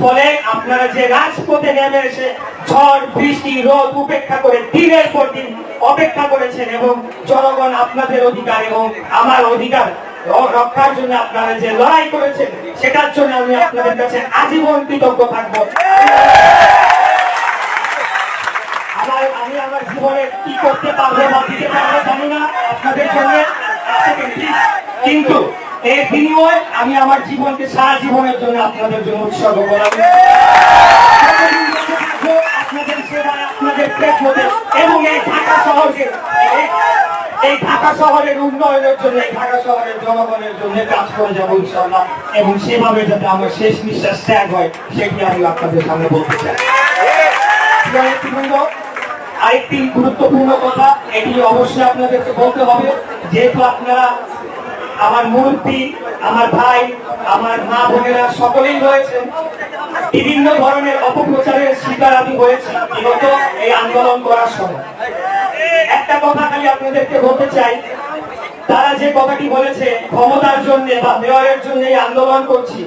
ফলে আপনারা যে রাজপথে নেমে এসে ঝড়, বৃষ্টি, রোদ উপেক্ষা করে দিনের পর দিন অপেক্ষা করেছেন এবং জনগণ আপনাদের অধিকার এবং আমার অধিকার রক্ষার জন্য আপনারা যে লড়াই করেছেন, সেটার জন্য আমি আপনাদের কাছে আজীবন কৃতজ্ঞ থাকব আমার আমি আমার জীবনে কি করতে পারব বা দিতে পারব জানি না আপনাদের জন্য। কিন্তু এর বিনিময়ে আমি আমার জীবনকে সারা জীবনের জন্য আপনাদের জন্য উৎসর্গ করলাম এবং এই এই- শহরের উন্নয়নের জন্য, এই শহরের জনগণের জন্য এবং সেভাবে যাতে আমার শেষ নিঃশ্বাস ত্যাগ হয়, সেটি আমি আপনাদের সামনে বলতে চাই। আরেকটি গুরুত্বপূর্ণ কথা, এটি অবশ্যই আপনাদেরকে বলতে হবে, যেহেতু আপনারা আমার মুরব্বী, আমার ভাই, আমার মা বোনেরা সকলেই রয়েছেন, বিভিন্ন ধরনের অপপ্রচারের শিকার আমি হয়েছি, বিগত এই আন্দোলন করার সময়। একটা কথা খালি আপনাদেরকে বলতে চাই, তারা যে কথাটি বলেছে, ক্ষমতার জন্য বা মেয়রের জন্য এই আন্দোলন করছি,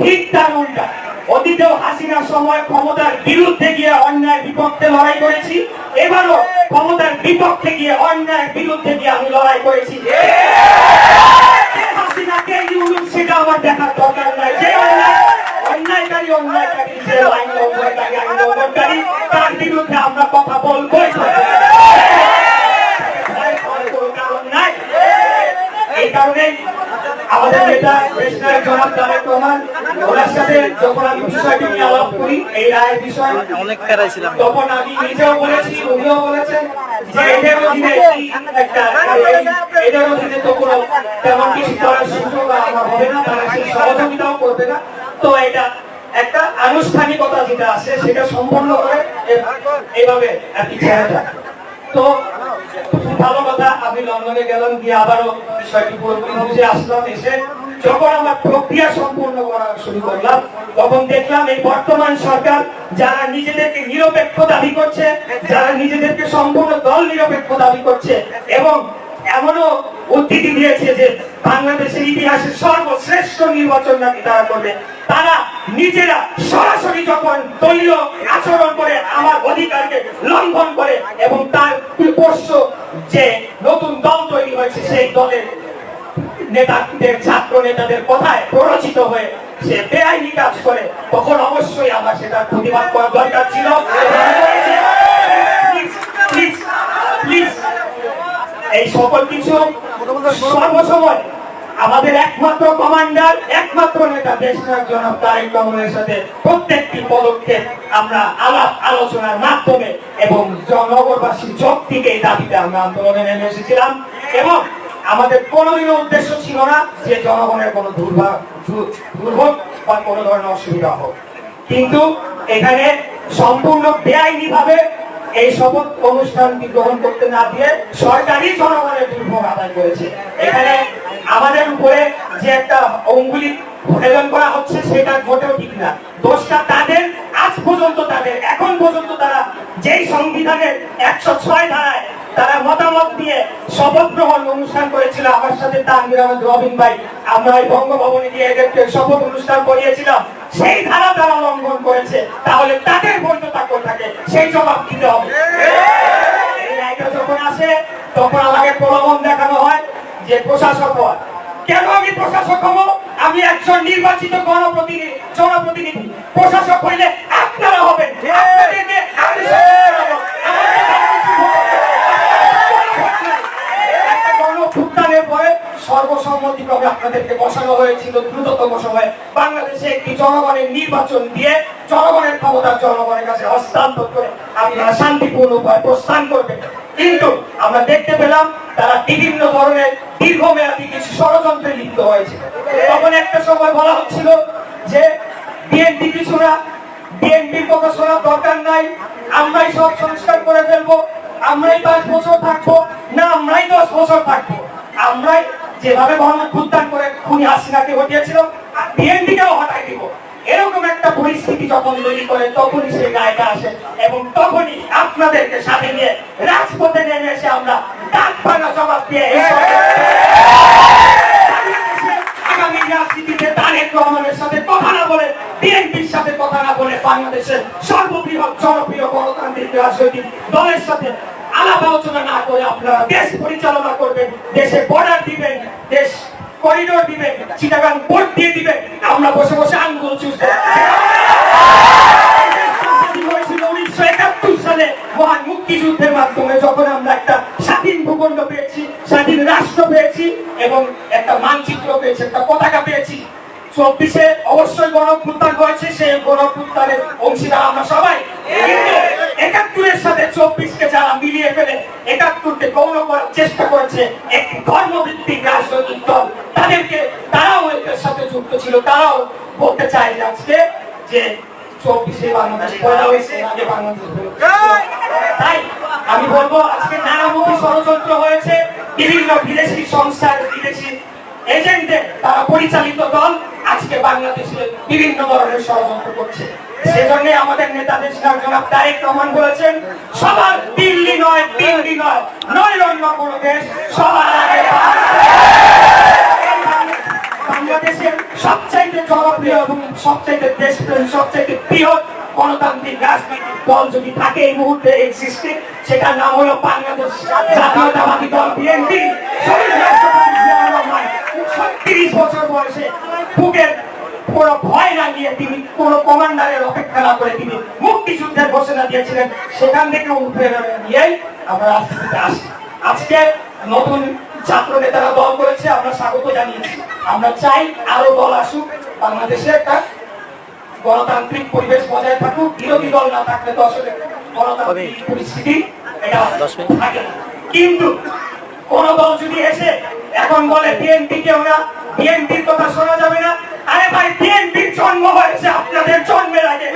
ঠিক তার উল্টা। অতীতেও হাসিনার সময় ক্ষমতার বিরুদ্ধে গিয়ে অন্যায় বিপক্ষে লড়াই করেছি, এবারও ক্ষমতার বিপক্ষে গিয়ে অন্যায় বিরুদ্ধে গিয়ে আমি লড়াই করেছি। হাসিনাকে হাসিনা ইউনুস সেটা আমার দেখার কৃষ্ণের জনাব তারেক রহমান ওনার সাথে যখন আমি বিষয়টি নিয়ে আলাপ করি এই রায়ের বিষয় অনেক প্যারাই ছিলাম তখন আমি নিজেও বলেছি উনিও বলেছেন যে এদের অধীনে একটা এদের অধীনে তো কোনো তেমন কিছু করার সুযোগ আমার হবে না তারা সেই সহযোগিতাও করবে না। তো এটা একটা আনুষ্ঠানিকতা যেটা আছে সেটা সম্পন্ন করে এইভাবে আর কি ছেড়ে তো ভালো কথা আমি লন্ডনে গেলাম গিয়ে আবারও বিষয়টি পুরোপুরি বুঝে আসলাম এসে যখন আমার প্রক্রিয়া সম্পূর্ণ করা শুরু করলাম, তখন দেখলাম এই বর্তমান সরকার যারা নিজেদেরকে নিরপেক্ষ দাবি করছে, যারা নিজেদেরকে সম্পূর্ণ দল নিরপেক্ষ দাবি করছে এবং এমনও উদ্ধৃতি দিয়েছে যে বাংলাদেশের ইতিহাসের সর্বশ্রেষ্ঠ নির্বাচন নাকি তারা করবে, তারা নিজেরা সরাসরি যখন দলীয় আচরণ করে, আমার অধিকারকে লঙ্ঘন করে এবং তার বিপর্য যে নতুন দল তৈরি হয়েছে, সেই দলের নেতাদের ছাত্র নেতাদের কথায় প্ররোচিত হয়ে সে বেআইনি কাজ করে, তখন অবশ্যই আমার সেটার প্রতিবাদ করা দরকার ছিল। এই সকল কিছু সর্বসময় আমাদের একমাত্র কমান্ডার, একমাত্র নেতা দেশনায়ক জনাব তারেক রহমানের সাথে প্রত্যেকটি পদক্ষেপ আমরা আলাপ আলোচনার মাধ্যমে এবং জনগণবাসীর যোগ থেকে এই দাবিতে আমরা আন্দোলনে নেমে এসেছিলাম এবং আমাদের কোনোদিনও উদ্দেশ্য ছিল না যে জনগণের কোনো দুর্ভাগ দুর্ভোগ বা কোনো ধরনের অসুবিধা হোক। কিন্তু এখানে সম্পূর্ণ বেআইনি ভাবে এই শপথ অনুষ্ঠানটি গ্রহণ করতে না দিয়ে সরকারি জনগণের দুর্ভোগ আদায় করেছে। এখানে আমাদের উপরে যে একটা অঙ্গুলি হেলন করা হচ্ছে, সেটা মোটেও ঠিক না। দোষটা তাদের, আজ পর্যন্ত তাদের, এখন পর্যন্ত তারা যেই সংবিধানের একশো ছয় ধারায় তারা মতামত দিয়ে শপথ গ্রহণ অনুষ্ঠান করেছিল। আমার সাথে তানভীর আহমেদ রবিন ভাই, আমরা এই বঙ্গভবনে গিয়ে এদেরকে শপথ অনুষ্ঠান করিয়েছিলাম। সেই ধারা তারা লঙ্ঘন করেছে। তাহলে তাদের বৈধতা কোথাকে? সেই জবাব দিতে হবে। যখন আসে, তখন আমাকে প্রলোভন দেখানো হয় যে প্রশাসক কেন আমি প্রশাসক হব? আমি একজন নির্বাচিত গণপ্রতিনিধি, জনপ্রতিনিধি। প্রশাসক হইলে আপনারা হবেন আপনাদেরকে আমি শাসন করাবো। একটা গণঅভ্যুত্থানের পরে সর্বসম্মতিক্রমে আপনাদেরকে বসানো হয়েছিল দ্রুততম সময়ে। বাংলাদেশে একটি জনগণের নির্বাচন দিয়ে জনগণের ক্ষমতা জনগণের কাছে হস্তান্তর করে আপনারা শান্তিপূর্ণ উপায় প্রস্থান করবেন। কিন্তু আমরা দেখতে পেলাম তারা বিভিন্ন ধরনের দীর্ঘমেয়াদী কিছু ষড়যন্ত্রে লিপ্ত হয়েছে। তখন একটা সময় বলা হচ্ছিল যে, বিএনপি কিছু না, বিএনপির কথা শোনার দরকার নাই, আমরাই সব সংস্কার করে ফেলব, আমরাই পাঁচ বছর থাকব, না, আমরাই দশ বছর থাকব, আমরাই যেভাবে মোহাম্মদ উদ্যান করে খুনি হাসিনাকে হটিয়েছিল আর বিএনপিকেও হটাই দিব। এরকম একটা পরিস্থিতি যখন তৈরি করে, তখনই সে গায়টা আসে এবং তখনই আপনাদেরকে সাথে নিয়ে রাজপথে নেমে এসে আমরা ডাক ভাঙা জবাব দিয়ে সাথে কথা না বলে বাংলাদেশের সর্ববৃহৎ জনপ্রিয় গণতান্ত্রিক রাজনৈতিক দলের সাথে আলাপ আলোচনা না করে আপনারা দেশ পরিচালনা করবেন, দেশে বর্ডার দিবেন, দেশ করিডোর দিবেন, চিটাগাং পোর্ট দিয়ে দিবেন, আমরা বসে বসে আঙ্গুল চুষবো। স্বাধীন ভূখণ্ড পেয়েছি, স্বাধীন রাষ্ট্র পেয়েছি এবং একটা মানচিত্র পেয়েছি, একটা পতাকা পেয়েছি। চব্বিশে অবশ্যই গণপুত্তান হয়েছে, সেই গণপুত্তানের অংশীদার আমরা সবাই। একাত্তরের সাথে চব্বিশকে একাত্তরকে গৌরব করার চেষ্টা করেছে একটি ধর্মভিত্তিক রাজনৈতিক দল। তাদেরকে, তারাও সাথে যুক্ত ছিল। তারাও বলতে আজকে যে আমি বলব, আজকে নানামুখী ষড়যন্ত্র হয়েছে। বিভিন্ন বিদেশি সংস্থার বিদেশি এজেন্টদের তারা পরিচালিত দল আজকে বাংলাদেশে বিভিন্ন ধরনের ষড়যন্ত্র করছে। সেজন্য আমাদের নেতাদের জনাব তারেক রহমান বলেছেন, সবার দিল্লি নয় দিল্লি নয় নয় অন্য কোনো দেশ সবার আগে বাংলাদেশের সবচাইতে জনপ্রিয় এবং সবচাইতে দেশপ্রেম, সবচাইতে বৃহৎ গণতান্ত্রিক রাজনৈতিক দল যদি থাকে এই মুহূর্তে এক্সিস্টে সেটার নাম হলো বাংলাদেশ জাতীয়তাবাদী দল, বিএনপি। ছত্রিশ বছর বয়সে বুকের কোনো ভয় না নিয়ে তিনি কোনো কমান্ডারের অপেক্ষা না করে তিনি মুক্তিযুদ্ধের ঘোষণা দিয়েছিলেন। সেখান থেকে অনুপ্রেরণা নিয়েই আমরা রাজনীতিতে আসি। আজকে নতুন ছাত্র নেতারা দল করেছে আমরা স্বাগত জানিয়েছি। আমরা চাই আরও দল আসুক বাংলাদেশে একটা গণতান্ত্রিক পরিবেশ বজায় থাকুক বিরোধী দল না থাকলে তো আসলে গণতান্ত্রিক পরিস্থিতি এটা থাকে কিন্তু কোন দল যদি এসে এখন বলে বিএনপি কেউ না বিএনপির কথা শোনা যাবে না, আরে ভাই, বিএনপির জন্ম হয়েছে আপনাদের জন্মের আগে।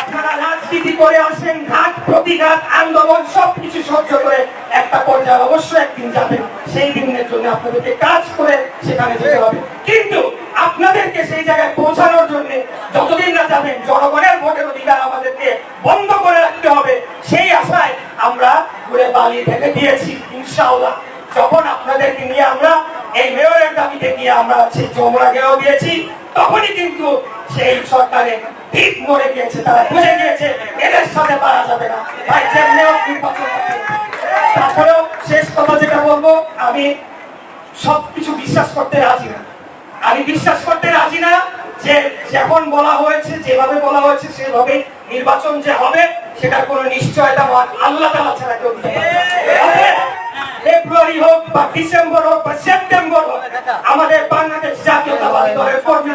আপনারা রাজনীতি করে আসেন, ঘাট, প্রতিঘাত, আন্দোলন, সবকিছু সহ্য করে একটা পর্যায়ে অবশ্যই একদিন যাবেন। সেই দিনের জন্য আপনাদেরকে কাজ করে সেখানে যেতে হবে। কিন্তু আপনাদেরকে সেই জায়গায় পৌঁছানোর জন্য যতদিন না যাবেন জনগণের ভোটের অধিকার আমাদেরকে বন্ধ করে রাখতে হবে সেই আশায় আমরা ঘুরে বালি থেকে দিয়েছি যখন আপনাদেরকে নিয়ে আমরা, এই মেয়রের দাবিতে আমরা সেই দিয়েছি, তখনই কিন্তু সেই মরে গিয়েছে, তারা বুঝে গিয়েছে, এদের সাথে পারা যাবে না। তারপরেও শেষ কথা যেটা বলব, আমি সবকিছু বিশ্বাস করতে রাজি না। আমি বিশ্বাস করতে রাজি না যে যেমন বলা হয়েছে, যেভাবে বলা হয়েছে সেভাবে নির্বাচন যে হবে, সেটার কোনো নিশ্চয়তা আল্লাহ তালা ছাড়া কেউ ফেব্রুয়ারি হোক বা ডিসেম্বর হোক বা সেপ্টেম্বর হোক, আমাদের বাংলাদেশ জাতীয়তাবাদী দলের কর্মী